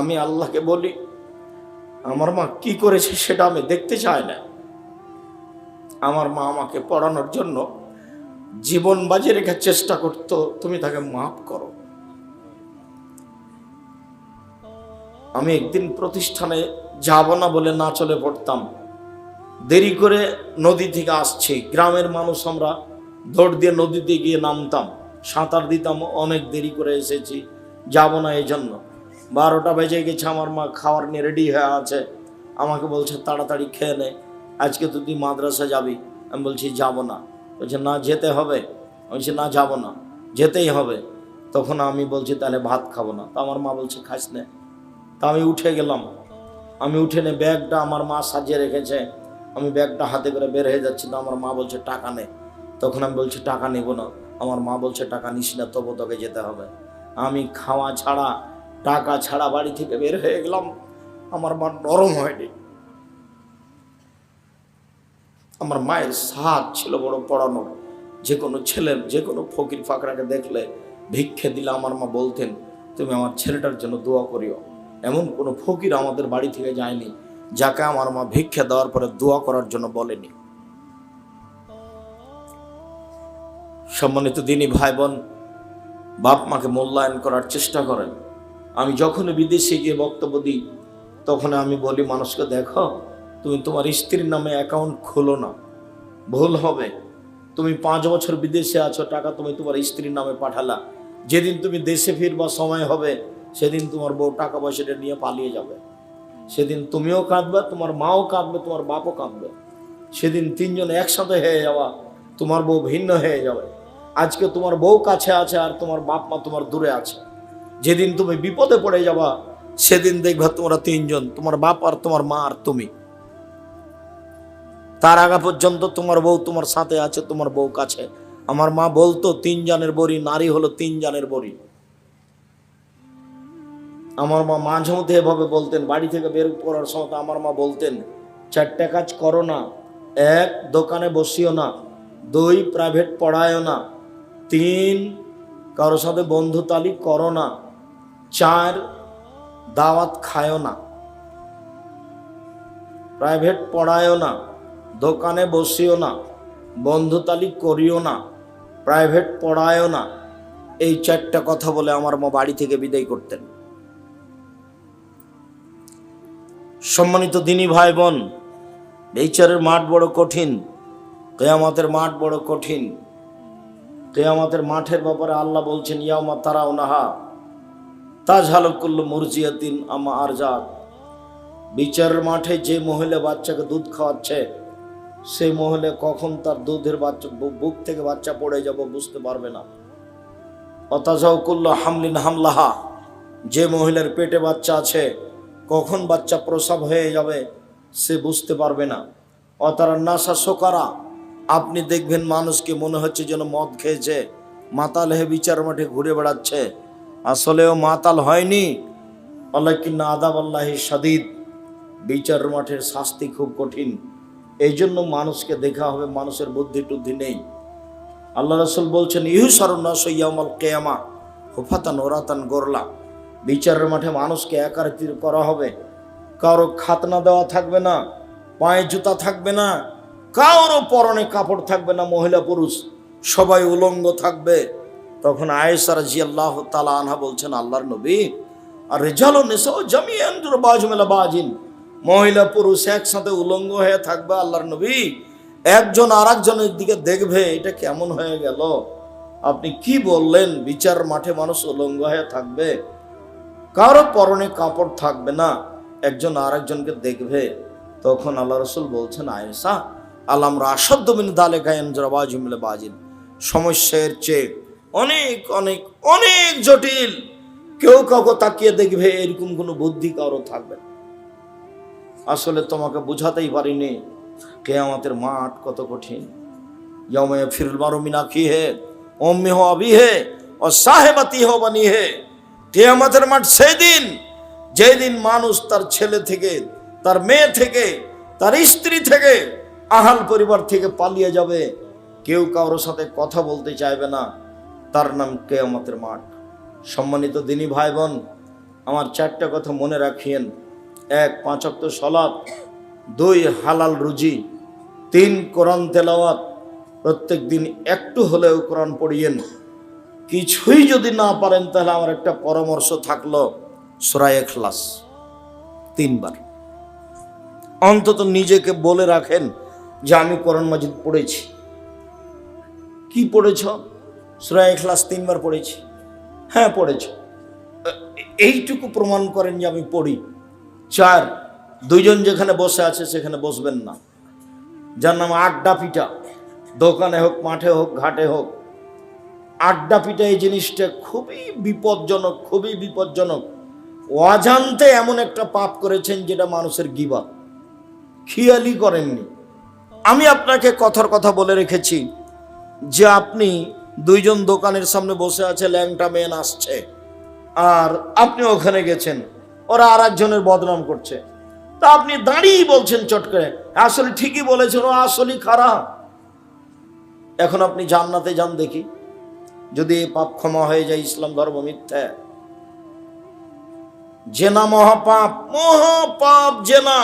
আমি আল্লাহকে বলি, আমার মা কি করেছে সেটা আমি দেখতে চাই না। আমার মা আমাকে পড়ানোর জন্য জীবন বাজি রেখে চেষ্টা করতো, তুমি তাকে মাফ করো। আমি একদিন প্রতিষ্ঠানে যাব না বলে না চলে পড়তাম। দেরি করে নদী থেকে আসছি, গ্রামের মানুষ আমরা দৌড় দিয়ে নদীতে গিয়ে নামতাম। সাঁতার দিতাম, অনেক দেরি করে এসেছি, যাব না এই জন্য বারোটা বেজে গেছে, আমার মা খাওয়ার নিয়ে রেডি হয়ে আছে। আমাকে বলছে, তাড়াতাড়ি খেয়ে নে, আজকে তো তুই মাদ্রাসা যাবি। আমি বলছি, যাব না। বলছে, না যেতে হবে? বলছি, না, যাব না, যেতেই হবে। তখন আমি বলছি, তাহলে ভাত খাব না। তো আমার মা বলছে, খাস নে। তা আমি উঠে গেলাম। আমি উঠে নে ব্যাগটা আমার মা সাজিয়ে রেখেছে। আমি ব্যাগটা হাতে করে বের হয়ে যাচ্ছি, তো আমার মা বলছে, টাকা নে। তখন আমি বলছি, টাকা নেব না। আমার মা বলছে, টাকা নিস না, তবু তোকে যেতে হবে। আমি খাওয়া ছাড়া টাকা ছাড়া বাড়ি থেকে বের হয়ে গেলাম। আমার মা নরম হয়নি। আমার মায়ের সাত ছিল বড় পড়ানো যে কোনো ছেলের যে কোনো ফকির ফাকরাকে দেখলে ভিক্ষে দিলে আমার মা বলতেন, তুমি আমার ছেলেটার জন্য দোয়া করিও। এমন কোনো ফকির আমাদের বাড়ি থেকে যায়নি, যাকে আমার মা ভিক্ষা দেওয়ার পরে দোয়া করার জন্য বলেনি। সম্মানিত দিনী ভাই বোন, বাপ মাকে মূল্যায়ন করার চেষ্টা করেন। আমি যখনই বিদেশে গিয়ে বক্তব্য দিই, তখন আমি বলি, মানুষকে দেখো, তুমি তোমার স্ত্রীর নামে অ্যাকাউন্ট খোলো না। ভুল হবে। তুমি পাঁচ বছর বিদেশে আছো, টাকা তুমি তোমার স্ত্রীর নামে পাঠালা। যেদিন তুমি দেশে ফিরবা, সময় হবে, সেদিন তোমার বউ টাকা পয়সাটা নিয়ে পালিয়ে যাবে। সেদিন তুমিও কাঁদবে, তোমার মাও কাঁদবে, তোমার বাপও কাঁদবে। সেদিন তিনজন একসাথে হয়ে যাওয়া, তোমার বউ ভিন্ন হয়ে যাবে। আজকে তোমার বউ কাছে আছে আর তোমার বাপ মা তোমার দূরে আছে। যেদিন তুমি বিপদে পড়ে যাবা, সেদিন দেখবা তোমরা তিনজন, তোমার বাপ আর তোমার মা আর তুমি। তার আগা পর্যন্ত তোমার বউ তোমার সাথে আছে, তোমার বউ কাছে। আমার মা বলতো তিন জানের বড়ি, নারী হলো তিন জানের বড়ি। আমার মা মাঝে মধ্যে এভাবে বলতেন, বাড়ি থেকে বের করার সময় আমার মা বলতেন, চারটা কাজ করো না, এক, দোকানে বসিও না, দুই প্রাইভেট পড়ায়ও না, তিন কারোর সাথে বন্ধুতালি করো না। চার দাওয়াত খায়ও না প্রাইভেট পড়ায়ও না, দোকানে বসিও না, বন্ধুতালি করিও না প্রাইভেট পড়ায়ও না। এই চারটা কথা বলে আমার মা বাড়ি থেকে বিদায় করতেন। সম্মানিত দিনী ভাই বোন বিচারের মাঠ বড় কঠিন, কেয়ামতের মাঠ বড় কঠিন। কেয়ামতের মাঠের ব্যাপারে আল্লাহ বলছেন ইয়ামা তারাও নাহা তাজ হালকুল্ল মুরজিয়াতিন আমা আরজাক বিচারের মাঠে যে মহিলা বাচ্চাকে দুধ খাওয়াচ্ছে, সেই মহিলা কখন তার দুধের বাচ্চা বুক থেকে বাচ্চা পড়ে যাব বুঝতে পারবে না। অতাজাউকুল্ল হামলিন হামলাহা, যে মহিলার পেটে বাচ্চা আছে, কখন বাচ্চা প্রসব হয়ে যাবে সে বুঝতে পারবে না। অতারা নাসা শোকারা, আপনি দেখবেন মানুষকে মনে হচ্ছে যেন মদ খেয়েছে, মাতাল হয়ে বিচার মাঠে ঘুরে বেড়াচ্ছে। আসলেও মাতাল হয়নি। আল্লাহ কিন্না আদাব আল্লাহি সাদিদ বিচার মাঠের শাস্তি খুব কঠিন। এই জন্য মানুষকে দেখা হবে, মানুষের বুদ্ধি টুদ্ধি নেই। আল্লাহ রসুল বলছেন ইহু সৈয়ামাল কেয়ামা, হুফাতান ওরাতান গোরলা। বিচারের মাঠে মানুষকে একারিত করা হবে। কারও খাতনা দেওয়া থাকবে না, পায়ে জুতা থাকবে না, কারও পরনে কাপড় থাকবে না, মহিলা পুরুষ, সবাই উলঙ্গ থাকবে। তখন আয়েসার জি আল্লাহ তালা আনহা বলছেন, আল্লাহর নবী, আর রেজালো নেশো বাজিন মহিলা, পুরুষ একসাথে উলঙ্গ হয়ে থাকবে আল্লাহর নবী। একজন আর একজনের দিকে দেখবে, এটা কেমন হয়ে গেল? আপনি কি বললেন? বিচার মাঠে মানুষ উলঙ্গ হয়ে থাকবে। কারও পরনে কাপড় থাকবে না। একজন আর একজনকে দেখবে। তখন আল্লাহ রসুল বলছেন আয়েসা আল্লাহ রাশদ্দ বিন দালে গায়েন বাজিন সমস্যার চেয়ে অনেক অনেক অনেক জটিল। কেউ কাউকে তাকিয়ে দেখবে এরকম কোনো বুদ্ধি কারও থাকবে আসলে তোমাকে বুঝাতেই পারিনি কে আমাদের মাঠ কত কঠিন। ইয়মে ফিরুল মারো মিনাকি হে অম্মি হো আবি হে ও সাহেবাতি হো বানি হে কে আমাদের মাঠ সেই দিন, যেদিন মানুষ তার ছেলে থেকে, তার মেয়ে থেকে, তার স্ত্রী থেকে আহাল পরিবার থেকে পালিয়ে যাবে। কেউ কারোর সাথে কথা বলতে চাইবে না। তার নাম কেয়ামতের মাঠ। সম্মানিত দিনী ভাই বোন আমার চারটা কথা মনে রাখিয়েন। এক পাঁচক্ত সলাপ দুই, হালাল রুজি। তিন, কোরআন তেলাওয়াত। প্রত্যেক দিন একটু হলেও কোরআন পড়িয়েন। কিছুই যদি না পারেন, তাহলে আমার একটা পরামর্শ থাকল সুরায় এখলাস। তিনবার। অন্তত নিজেকে বলে রাখেন যে, আমি কোরআন মাজিদ পড়েছি। কি পড়েছ? সুরায় এখলাস তিনবার পড়েছি। হ্যাঁ পড়েছি। এইটুকু প্রমাণ করেন যে আমি পড়ি। চার, দুইজন যেখানে বসে আছে সেখানে বসবেন না। যার নাম আড্ডা পিঠা। দোকানে হোক, মাঠে হোক, ঘাটে হোক। আড্ডা পিঠা এই জিনিসটা খুবই বিপজ্জনক খুবই বিপজ্জনক। অজান্তে এমন একটা পাপ করেছেন যেটা মানুষের গিবা। খেয়ালই করেননি। আমি আপনাকে কথার কথা বলে রেখেছি যে আপনি দুইজন দোকানের সামনে বসে আছে, ল্যাংটা মেন আসছে আর আপনি ওখানে গেছেন, ওরা আর একজনের বদনাম করছে। তা আপনি দাঁড়িয়েই বলছেন চট করে, আসলে ঠিকই বলেছেন, ও আসলেই খারাপ। এখন আপনি জান্নাতে যান দেখি, যদি পাপ ক্ষমা হয়ে যায়, ইসলাম ধর্ম মিথ্যা। জেনা মহাপাপ মহাপাপ জেনা।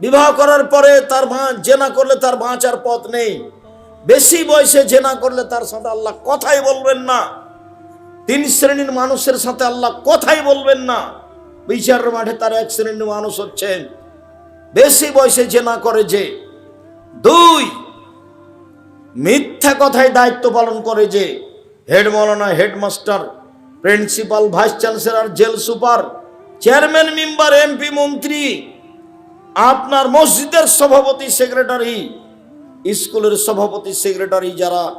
বিবাহ করার পরে তার জেনা করলে তার বাঁচার পথ নেই। বেশি বয়সে জেনা করলে তার সাথে আল্লাহ কথাই বলবেন না। তিন শ্রেণির মানুষের সাথে আল্লাহ কথাই বলবেন না। বিচারের মাঠে তার এক শ্রেণির মানুষ হচ্ছেন। বেশি বয়সে জেনা করে যে। দুই, মিথ্যা কথায় দায়িত্ব পালন করে যে। হেড মৌলানা, headmaster, principal, vice chancellor, jail super, chairman, member, MP, মন্ত্রী, আপনার মসজিদের সভাপতি, সেক্রেটারি স্কুলের সভাপতি, সেক্রেটারি যারা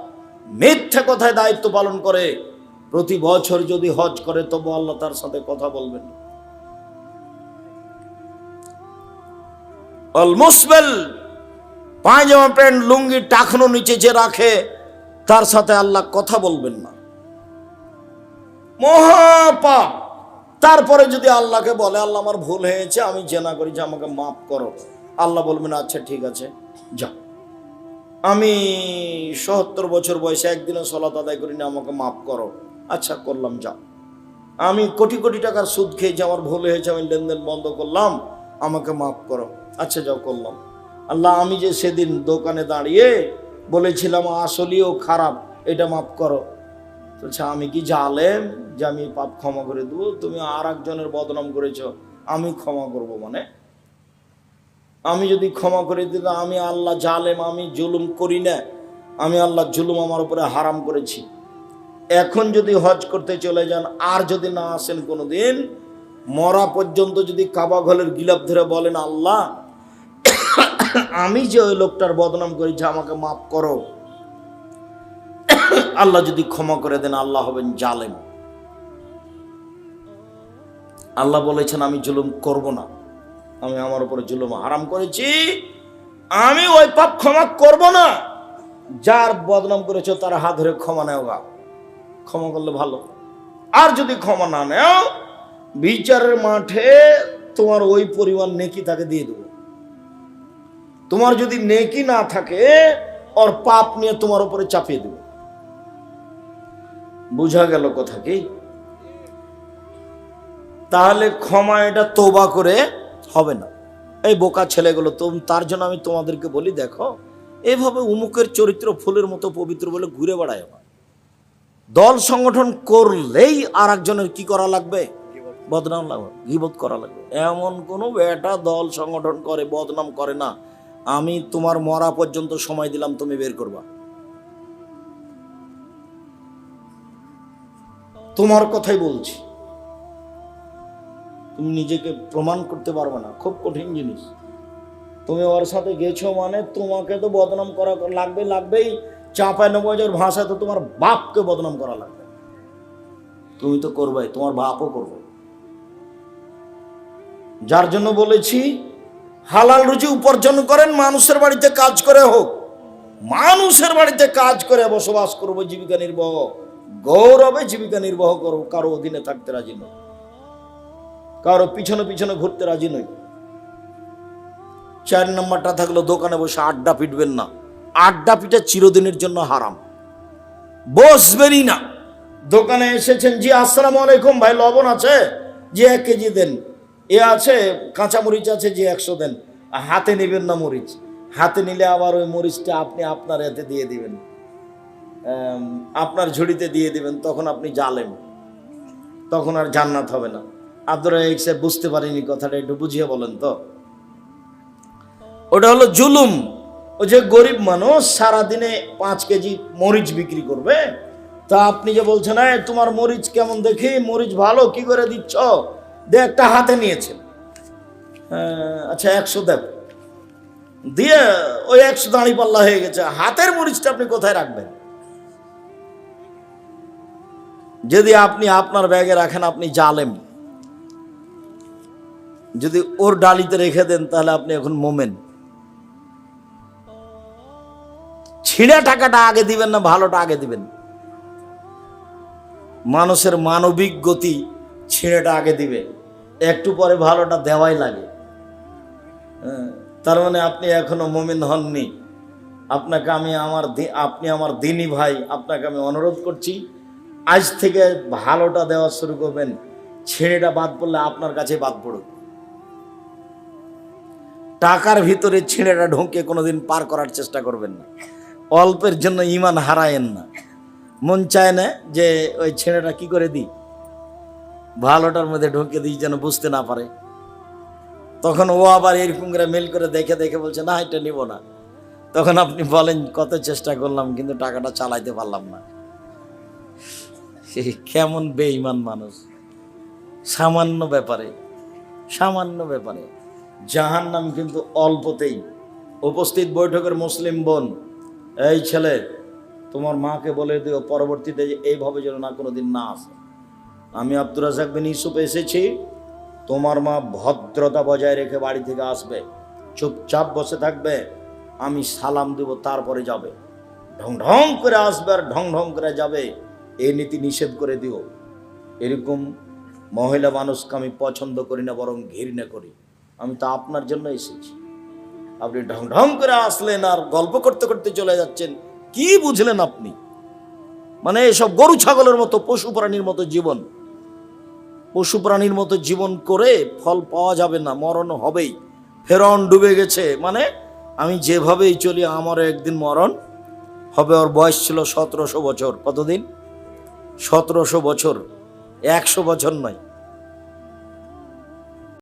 মিথ্যা কথায় দায়িত্ব পালন করে, প্রতি বছর যদি হজ করে, তবু আল্লাহ তার সাথে কথা বলবেন। অলমোসবেল পায়জামা প্যান্ট, লুঙ্গি, টাকনো নিচে যে রাখে, তার সাথে আল্লাহ কথা বলবেন না। মহাপাপ। তারপরে যদি আল্লাহকে বলে, আল্লাহ, আমার ভুল হয়েছে, আমি জেনা করি যে আমাকে মাফ করো। আল্লাহ বলবেন আচ্ছা ঠিক আছে যা আমি সত্তর বছর বয়সে একদিনও সলাত আদায় করি না আমাকে মাফ করো। আচ্ছা করলাম যা আমি কোটি কোটি টাকার সুদ খেয়েছি, আমার ভুল হয়েছে, আমি লেনদেন বন্ধ করলাম, আমাকে মাফ করো। আচ্ছা যাও, করলাম। আল্লাহ, আমি যে সেদিন দোকানে দাঁড়িয়ে বলেছিলাম আসলেও খারাপ, এটা মাফ করো। বলছে, আমি কি জালেম যে আমি পাপ ক্ষমা করে দেবো? তুমি আর একজনের বদনাম করেছ, আমি ক্ষমা করব মানে? আমি যদি ক্ষমা করে দিতাম, আমি আল্লাহ জালেম, আমি জুলুম করি না। আমি আল্লাহ জুলুম আমার উপরে হারাম করেছি। এখন যদি হজ করতে চলে যান, আর যদি না আসেন কোনো দিন মরা পর্যন্ত যদি কাবা ঘলের গিলাপ ধরে বলেন, আল্লাহ, আমি যে ওই লোকটার বদনাম করেছি, আমাকে মাফ করো। আল্লাহ যদি ক্ষমা করে দেন, আল্লাহ হবেন জালেম। আল্লাহ বলেছেন, আমি জুলুম করব না। আমি আমার উপরে জুলুম আরাম করেছি, আমি ওই পাপ ক্ষমা করব না। যার বদনাম করেছ, তার হাত ধরে ক্ষমা নেও গা। ক্ষমা করলে ভালো। আর যদি ক্ষমা না নেও, বিচারের মাঠে তোমার ওই পরিমাণ নেকি তাকে দিয়ে দেবো। তোমার যদি নেকি না থাকে, ওর পাপ নিয়ে তোমার উপরে চাপিয়ে দেবো। বুঝা গেল কথা কি? তাহলে ক্ষমা এটা তোবা করে হবে না। এই বোকা ছেলেগুলো তো তার জন্য আমি তোমাদেরকে বলি, দেখো, এভাবে উমুকের চরিত্র ফুলের মতো পবিত্র বলে ঘুরে বেড়ায় আমার। দল সংগঠন করলেই আর একজনের কি করা লাগবে? বদনাম লাগবে, গিবত করা লাগবে। এমন কোনো বেটা দল সংগঠন করে, বদনাম করে না। আমি তোমার মরা পর্যন্ত সময় দিলাম, তুমি বের করবা। তোমার কথাই বলছি। তুমি নিজেকে প্রমাণ করতে পারবে না। খুব কঠিন জিনিস। তুমি ওর সাথে গেছো মানে তোমাকে তো বদনাম করা লাগবে, লাগবেই। চাপায় নবাজের ভাষায় তো তোমার বাপকে বদনাম করা লাগবে। তুমি তো করবে তোমার বাপও করবে। যার জন্য বলেছি, হালাল রুজি উপার্জন করেন, মানুষের বাড়িতে কাজ করে হোক। মানুষের বাড়িতে কাজ করে বসবাস করব, জীবিকা নির্বাহ। গৌরবে জীবিকা নির্বাহ করো কারও অধীনে থাকতে রাজি নই কারও পিছনে পিছনে ঘুরতে রাজি নই। চার নম্বরটা থাকল দোকানে বসে আড্ডা পিটবেন না। আড্ডা পিটা চিরদিনের জন্য হারাম। বসবেনই না। দোকানে এসেছেন, জি, আসসালামু আলাইকুম, ভাই, লবণ আছে? যে এক কেজি দেন। এ আছে, কাঁচা মরিচ আছে যে একশো দেন। হাতে নেবেন না মরিচ। হাতে নিলে আবার ওই মরিচটা আপনি আপনার এতে দিয়ে দিবেন। আপনার ঝুড়িতে দিয়ে দিবেন, তখন আপনি জালেন তখন আর জান্নাত হবে না। আব্দুর রাজাক সাহেব বুঝতে পারিনি কথাটা একটু বুঝিয়ে বলেন তো। ওটা হলো জুলুম। ও যে গরিব মানুষ সারাদিনে পাঁচ কেজি মরিচ বিক্রি করবে তা আপনি যে বলছেন "এই, তোমার মরিচ কেমন দেখি? মরিচ ভালো কি করে দিচ্ছ? দে একটা হাতে নিয়েছেন হ্যাঁ, আচ্ছা একশো দেব। দিয়ে ওই একশো দাঁড়ি পাল্লা হয়ে গেছে। হাতের মরিচটা আপনি কোথায় রাখবেন? যদি আপনি আপনার ব্যাগে রাখেন আপনি জালেম। যদি ওর ডালিতে রেখে দেন তাহলে আপনি এখন মোমেন। ছিঁড়া টাকাটা আগে দিবেন না ভালোটা আগে দিবেন। মানুষের মানবিক গতি ছিঁড়েটা আগে দিবে। একটু পরে ভালোটা দেওয়াই লাগে। হ্যাঁ, তার মানে আপনি এখনও মোমিন হননি। আপনাকে আমি আমার আপনি আমার দিনী ভাই আপনাকে আমি অনুরোধ করছি আজ থেকে ভালোটা দেওয়া শুরু করবেন। ছেড়েটা বাদ পড়লে আপনার কাছে বাদ পড়ুক। টাকার ভিতরে ছিঁড়েটা ঢুকে কোনোদিন পার করার চেষ্টা করবেন না। অল্পের জন্য ইমান হারায়েন না। মন চায় না যে ওই ছেলেটা কি করে দিই? ভালোটার মধ্যে ঢুকে দিই যেন বুঝতে না পারে। তখন ও আবার এরকম করে মেল করে দেখে দেখে বলছে, না, এটা নিব না। তখন আপনি বলেন, কত চেষ্টা করলাম, কিন্তু টাকাটা চালাইতে পারলাম না। কেমন বেঈমান মানুষ। সামান্য ব্যাপারে সামান্য ব্যাপারে। জাহান নাম কিন্তু অল্পতেই। উপস্থিত বৈঠকের মুসলিম বোন, এই ছেলে, তোমার মাকে বলে দিও, পরবর্তীতে যে এইভাবে যেন না কোনোদিন না আসে। আমি আব্দুর রাজাক বিন ইউসুফ এসেছি, তোমার মা ভদ্রতা বজায় রেখে বাড়ি থেকে আসবে, চুপচাপ বসে থাকবে, আমি সালাম দেব, তারপরে যাবে। ঢং ঢং করে আসবে আর ঢং ঢং করে যাবে, এই নীতি নিষেধ করে দিও। এরকম মহিলা মানুষকে আমি পছন্দ করি না, বরং ঘৃণা করি। আমি তো আপনার জন্য এসেছি। আপনি ঢং ঢং করে আসলেন আর গল্প করতে করতে চলে যাচ্ছেন। কি বুঝলেন আপনি? মানে এসব গরু ছাগলের মতো, পশু প্রাণীর মতো জীবন। পশু প্রাণীর মতো জীবন করে ফল পাওয়া যাবে না, মরণ হবেই। ফেরন ডুবে গেছে মানে আমি যেভাবেই চলি, আমারও একদিন মরণ হবে। ওর বয়স ছিল সতেরোশো বছর। কতদিন? সতেরোশো বছর। একশো বছর নয়।